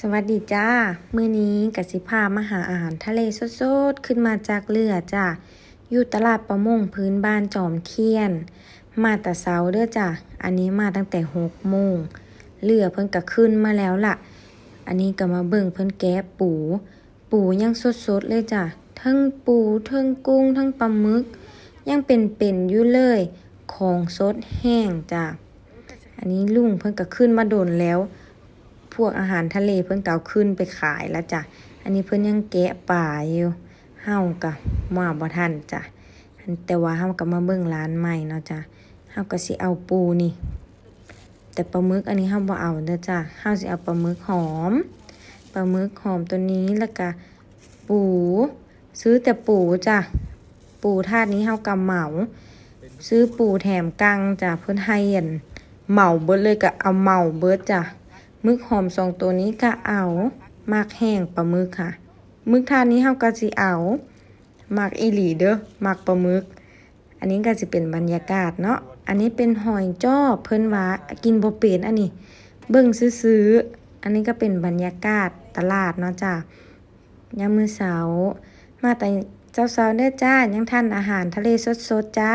สวัสดีจ้า มื้อนี้กสิพามาหาอาหารทะเลสดๆ ขึ้นมาจากเรือจ้าอยู่ตลาดประมงพื้นบ้านจอมเคียน มาแต่เช้าเด้อจ้าอันนี้มาตั้งแต่หกโมงเรือเพิ่นก็ขึ้นมาแล้วล่ะ อันนี้ก็มาเบิ่งเพิ่นแกะปู ปูยังสดๆเลยจ้ะทั้งปูทั้งกุ้งทั้งปลาหมึก ยังเป็นๆอยู่เลย ของสดแห้งจ้ะอันนี้ลุงเพิ่นก็ขึ้นมาโดนแล้ว พวกอาหารทะเลเพิ่นก็เอาขึ้นไปขายแล้วจ้ะ อันนี้เพิ่นยังแกะป่าอยู่เฮาก็มาบ่ทันจ้ะแต่ว่าเฮาก็มาเบิ่งร้านใหม่เนาะจ้ะเฮาก็สิเอาปูนี่ แต่ปลาหมึกอันนี้เฮาบ่เอาเด้อจ้ะเฮาสิเอาปลาหมึกหอมปลาหมึกหอมตัวนี้แล้วก็ปู ซื้อแต่ปูจ้ะปูถาดนี้เฮากำเหมา ซื้อปูแถมกังจ้ะเพิ่นให้อันเหมาเบิดเลยก็เอาเหมาเบิดจ้ะ มึกหอมสองตัวนี้ก็เอามากแห้งปลาหมึกค่ะ มึกทานนี้เฮาก็สิเอามากอีหลีเด้อมากปลาหมึก อันนี้ก็สิเป็นบรรยากาศเนาะ อันนี้เป็นหอยจ้อเพิ่นว่ากินบ่เป็นอันนี้ เบิ่งซื้อๆอันนี้ก็เป็นบรรยากาศตลาดเนาะจ้ะยามมื้อเช้ามาแต่เจ้าสาวเด้อจ้ายังทานอาหารทะเลสดๆจ้า